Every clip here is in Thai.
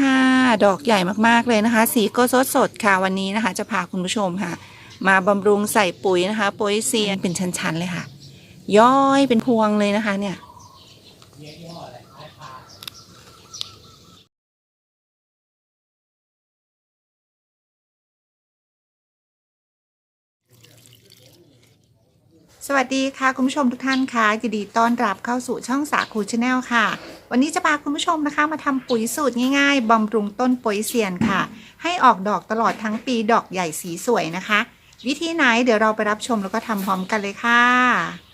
ค่ะ ดอกใหญ่มากๆเลยนะคะ สีก็สดสดๆค่ะวันนี้นะคะ จะพาคุณผู้ชมค่ะ มาบำรุงใส่ปุ๋ยนะคะปุ๋ยเซียนเป็นชั้นๆเลยค่ะ ย้อยเป็นพวงเลยนะคะ เนี่ยสวัสดีค่ะ คุณผู้ชมทุกท่านค่ะยินดีต้อนรับเข้าสู่ช่องสาคูชาแนลค่ะ วันนี้จะพาคุณผู้ชมนะคะมาทำปุ๋ยสูตรง่ายๆบำรุงต้นปุ๋ยเซียนค่ะ ให้ออกดอกตลอดทั้งปีดอกใหญ่สีสวยนะคะ วิธีไหนเดี๋ยวเราไปรับชมแล้วก็ทำพร้อมกันเลยค่ะ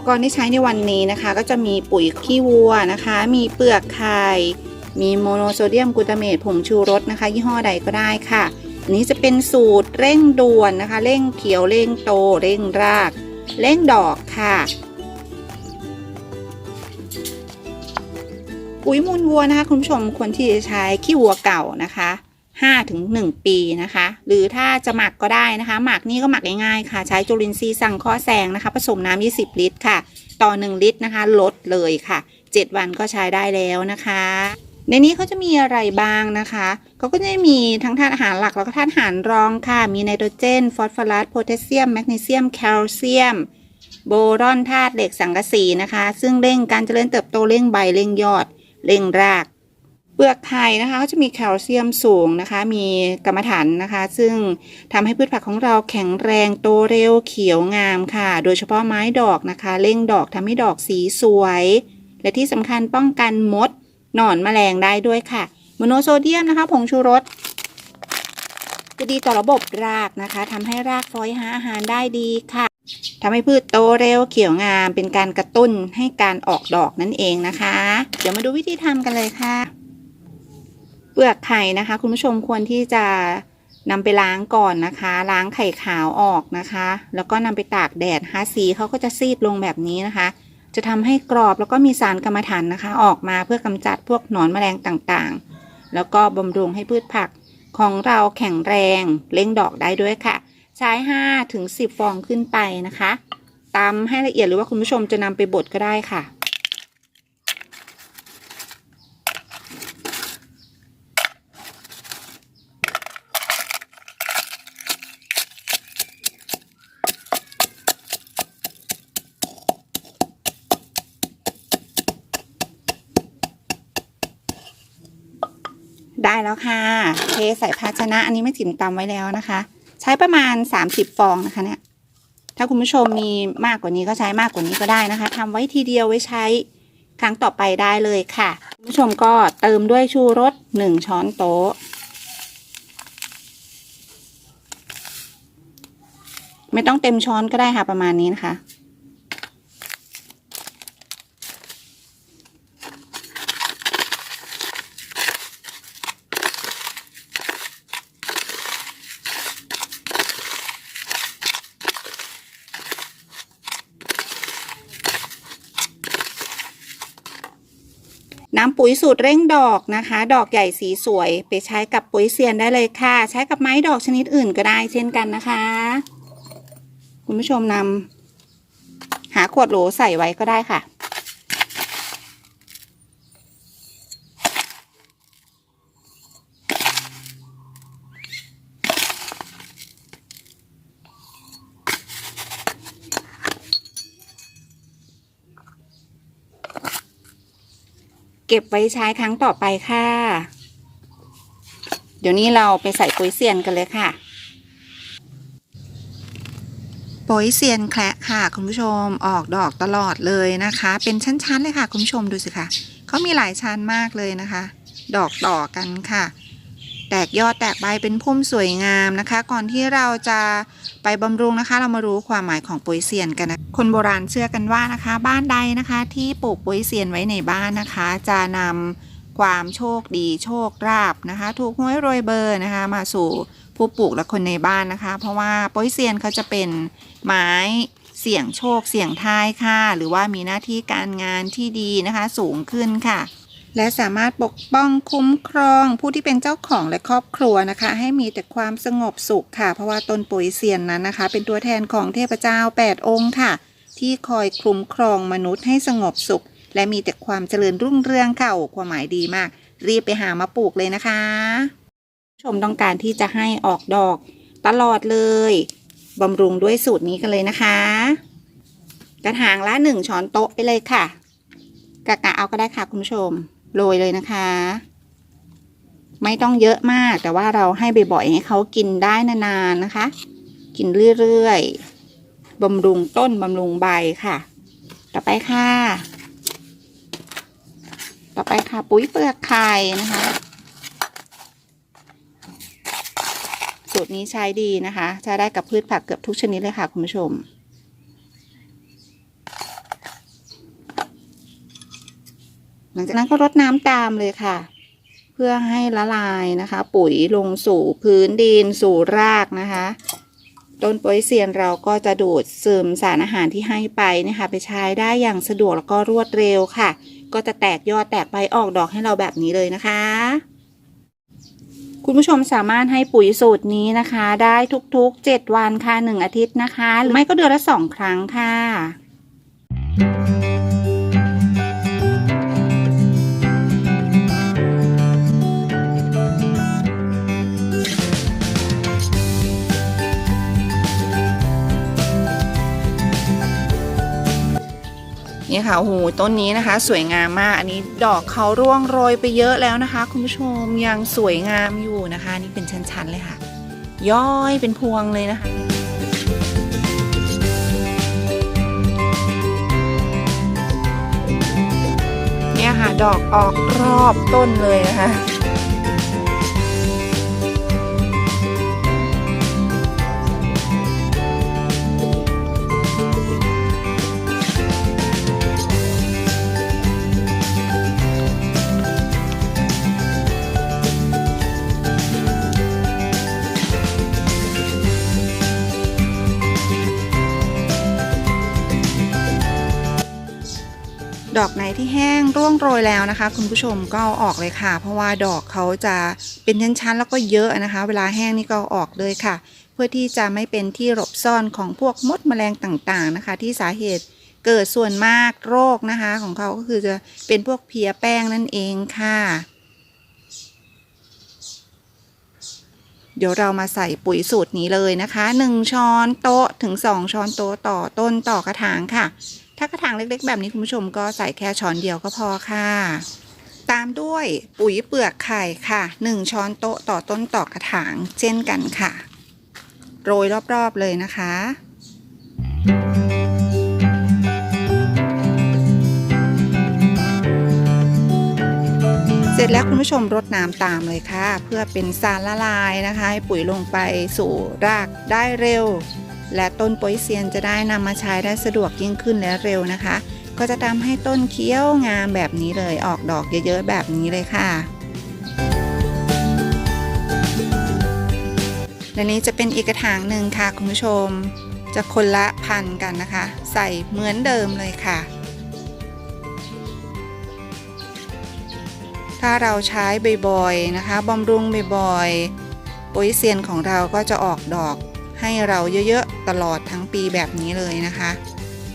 ปกรณ์ที่ใช้ในวันนี้นะคะ ก็จะมีปุ๋ยขี้วัวนะคะ มีเปลือกไข่มีโมโนโซเดียมกลูตาเมตผงชูรสนะคะ ยี่ห้อใดก็ได้ค่ะอันนี้จะเป็นสูตรเร่งด่วนนะคะ เร่งเขียวเร่งโต เร่งราก เร่งดอกค่ะปุ๋ยมูลวัวนะคะ คุณผู้ชมควรที่จะใช้ขี้วัวเก่านะคะ 5ถึง1ปีนะคะ หรือถ้าจะหมักก็ได้นะคะ หมักนี่ก็หมักง่ายๆค่ะ ใช้จุลินทรีย์สั่งเคราะห์แสงนะคะ ผสมน้ำ20 ลิตรค่ะ ต่อ 1 ลิตรนะคะ ลดเลยค่ะ 7 วันก็ใช้ได้แล้วนะคะ ในนี้เขาจะมีอะไรบ้างนะคะเขาก็จะมีทั้งธาตุอาหารหลักแล้วก็ธาตุอาหารรองค่ะ มีไนโตรเจน ฟอสฟอรัส โพแทสเซียม แมกนีเซียม แคลเซียม โบรอนธาตุเหล็กสังกะสีนะคะ ซึ่งเร่งการเจริญเติบโตเร่งใบเร่งยอดเร่งราก เปลือกไข่นะคะก็จะมีแคลเซียมสูงนะคะ มีกรรมฐานนะคะ ซึ่งทำให้พืชผักของเราแข็งแรงโตเร็วเขียวงามค่ะ โดยเฉพาะไม้ดอกนะคะเร่งดอกทำให้ดอกสีสวย และที่สำคัญป้องกันมดหนอนแมลงได้ด้วยค่ะโมโนโซเดียมนะคะผงชูรสจะดีต่อระบบรากนะคะทำให้รากฟอยหาอาหารได้ดีค่ะทำให้พืชโตเร็วเขียวงาม เป็นการกระตุ้นให้การออกดอกนั่นเองนะคะ เดี๋ยวมาดูวิธีทำกันเลยค่ะ เปลือกไข่นะคะ คุณผู้ชมควรที่จะนำไปล้างก่อนนะคะ ล้างไข่ขาวออกนะคะ แล้วก็นำไปตากแดดฮะสีเขาก็จะซีดลงแบบนี้นะคะ จะทำให้กรอบแล้วก็มีสารกรรมฐานนะคะ ออกมาเพื่อกำจัดพวกหนอนแมลงต่างๆ แล้วก็บำรุงให้พืชผักของเราแข็งแรงเล่งดอกได้ด้วยค่ะ ใช้5ถึง10 ฟองขึ้นไปนะคะตำให้ละเอียดหรือว่าคุณผู้ชมจะนำไปบดก็ได้ค่ะ ได้แล้วค่ะ เทใส่ภาชนะ อันนี้ไม่จิ๋มตำไว้แล้วนะคะ ใช้ประมาณ 30 ฟองนะคะเนี่ย ถ้าคุณผู้ชมมีมากกว่านี้ก็ใช้มากกว่านี้ก็ได้นะคะทำไว้ทีเดียวไว้ใช้ครั้งต่อไปได้เลยค่ะคุณผู้ชมก็เติมด้วยชูรส1ช้อนโต๊ะ ไม่ต้องเต็มช้อนก็ได้ค่ะประมาณนี้นะคะ น้ำปุ๋ยสูตรเร่งดอกนะคะ ดอกใหญ่สีสวย ไปใช้กับปุ๋ยเซียนได้เลยค่ะ ใช้กับไม้ดอกชนิดอื่นก็ได้เช่นกันนะคะ คุณผู้ชมนำหาขวดโหลใส่ไว้ก็ได้ค่ะ เก็บไว้ใช้ครั้งต่อไปค่ะ เดี๋ยวนี้เราไปใส่ปุ๋ยเซียนกันเลยค่ะ ปุ๋ยเซียนแคระค่ะคุณผู้ชมออกดอกตลอดเลยนะคะ เป็นชั้นๆเลยค่ะคุณผู้ชมดูสิค่ะเขามีหลายชั้นมากเลยนะคะ ดอกต่อกันค่ะ แตกยอดแตกใบเป็นพุ่มสวยงามนะคะ ก่อนที่เราจะไปบำรุงนะคะ เรามารู้ความหมายของปุ๋ยเซียนกันนะคนโบราณเชื่อกันว่านะคะ บ้านใดนะคะ ที่ปลูกปุ๋ยเซียนไว้ในบ้านนะคะ จะนำความโชคดีโชคลาภนะคะ ถูกหวยรวยเบอร์นะคะ มาสู่ผู้ปลูกและคนในบ้านนะคะ เพราะว่าปุ๋ยเซียนเขาจะเป็นไม้เสี่ยงโชคเสี่ยงทายค่ะ หรือว่ามีหน้าที่การงานที่ดีนะคะ สูงขึ้นค่ะ และสามารถปกป้องคุ้มครองผู้ที่เป็นเจ้าของและครอบครัวนะคะ ให้มีแต่ความสงบสุขค่ะ เพราะว่าต้นปุ๋ยเซียนนั้นนะคะ เป็นตัวแทนของเทพเจ้า 8 องค์ค่ะ ที่คอยคุ้มครองมนุษย์ให้สงบสุข และมีแต่ความเจริญรุ่งเรืองค่ะโอ้ความหมายดีมาก รีบไปหามาปลูกเลยนะคะ ชมต้องการที่จะให้ออกดอกตลอดเลยบำรุงด้วยสูตรนี้กันเลยนะคะ กระถางละหนึ่งช้อนโต๊ะไปเลยค่ะกะกะเอาก็ได้ค่ะคุณผู้ชม โรยเลยนะคะ ไม่ต้องเยอะมากแต่ว่าเราให้บ่อยๆให้เขากินได้นานๆนะคะ กินเรื่อยๆบำรุงต้นบำรุงใบค่ะ ต่อไปค่ะ ต่อไปค่ะ ปุ๋ยเปลือกไข่นะคะสูตรนี้ใช้ดีนะคะ ใช้ได้กับพืชผักเกือบทุกชนิดเลยค่ะคุณผู้ชม หลังจากนั้นก็รดน้ำตามเลยค่ะ เพื่อให้ละลายนะคะ ปุ๋ยลงสู่พื้นดินสู่รากนะคะ ต้นโปยเซียนเราก็จะดูดซึมสารอาหารที่ให้ไปนะคะ ไปใช้ได้อย่างสะดวกแล้วก็รวดเร็วค่ะ ก็จะแตกยอดแตกใบออกดอกให้เราแบบนี้เลยนะคะคุณผู้ชมสามารถให้ปุ๋ยสูตรนี้นะคะ ได้ทุกๆ 7 วันค่ะ 1 อาทิตย์นะคะ หรือไม่ก็เดือนละ 2 ครั้งค่ะ นี่ค่ะโอ้โหต้นนี้นะคะ สวยงามมาก อันนี้ดอกเขาร่วงโรยไปเยอะแล้วนะคะ คุณผู้ชมยังสวยงามอยู่นะคะ นี่เป็นชั้นๆเลยค่ะ ย้อยเป็นพวงเลยนะคะเนี่ยค่ะดอกออกรอบต้นเลยนะคะ แห้งร่วงโรยแล้วนะคะ คุณผู้ชมก็ออกเลยค่ะ เพราะว่าดอกเขาจะเป็นชั้นๆ แล้วก็เยอะนะคะ เวลาแห้งนี่ก็ออกเลยค่ะ เพื่อที่จะไม่เป็นที่หลบซ่อนของพวกมดแมลงต่างๆนะคะ ที่สาเหตุเกิดส่วนมากโรคนะคะ ของเขาก็คือจะเป็นพวกเพลียแป้งนั่นเองค่ะ เดี๋ยวเรามาใส่ปุ๋ยสูตรนี้เลยนะคะ 1 ช้อนโต๊ะถึง 2 ช้อนโต๊ะต่อต้นต่อกระถางค่ะ ถ้ากระถางเล็กๆ แบบนี้คุณผู้ชมก็ใส่แค่ช้อนเดียวก็พอค่ะ ตามด้วยปุ๋ยเปลือกไข่ค่ะ 1 ช้อนโต๊ะต่อต้นต่อกระถางเช่นกันค่ะ โรยรอบๆเลยนะคะเสร็จแล้วคุณผู้ชมรดน้ำตามเลยค่ะ เพื่อเป็นสารละลายนะคะ ให้ปุ๋ยลงไปสู่รากได้เร็ว และต้นโปยเซียนจะได้นำมาใช้ได้สะดวกยิ่งขึ้นและเร็วนะคะ ก็จะทำให้ต้นเคี้ยวงามแบบนี้เลยออกดอกเยอะๆแบบนี้เลยค่ะ และนี้จะเป็นอีกกระถางหนึ่งค่ะคุณผู้ชม จะคนละพันกันนะคะ ใส่เหมือนเดิมเลยค่ะถ้าเราใช้บ่อยๆนะคะบำรุงบ่อยๆปุ๋ยเซียนของเราก็จะออกดอก ให้เราเยอะๆ ตลอดทั้งปีแบบนี้เลยนะคะ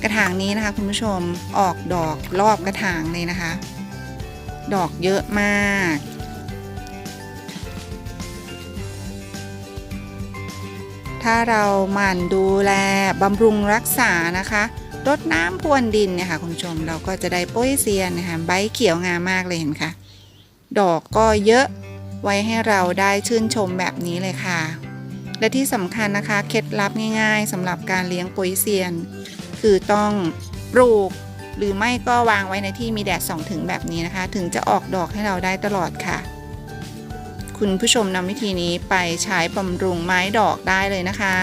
กระถางนี้นะคะคุณผู้ชมออกดอกรอบกระถางเลยนะคะ ดอกเยอะมากถ้าเราหมั่นดูแลบำรุงรักษานะคะรดน้ำพรวนดินเนี่ยค่ะคุณผู้ชมเราก็จะได้โป้ยเซียนนะคะใบเขียวงามมากเลยเห็นค่ะ ดอกก็เยอะไว้ให้เราได้ชื่นชมแบบนี้เลยค่ะ และที่สำคัญนะคะเคล็ดลับง่าย ๆสำหรับการเลี้ยงโปยเซียน คือต้องปลูกหรือไม่ก็วางไว้ในที่มีแดดส่องถึงแบบนี้นะคะ ถึงจะออกดอกให้เราได้ตลอดค่ะ คุณผู้ชมนำวิธีนี้ไปใช้บำรุงไม้ดอกได้เลยนะคะ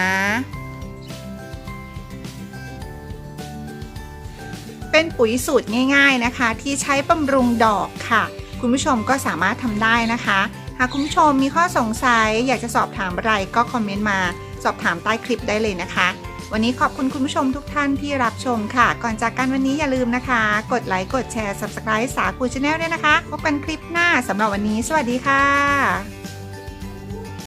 เป็นปุ๋ยสูตรง่าย ๆนะคะ ที่ใช้บำรุงดอกค่ะ คุณผู้ชมก็สามารถทำได้นะคะากคุณผู้ชมมีข้อสงสัยอยากจะสอบถามอะไรก็คอมเมนต์มาสอบถามใต้คลิปได้เลยนะคะ วันนี้ขอบคุณคุณผู้ชมทุกท่านที่รับชมค่ะ ก่อนจากกันวันนี้อย่าลืมนะคะ กดไลค์กดแชร์ Subscribe สาคูชาแนลด้วยนะคะ พบกันคลิปหน้าสำหรับวันนี้ สวัสดีค่ะ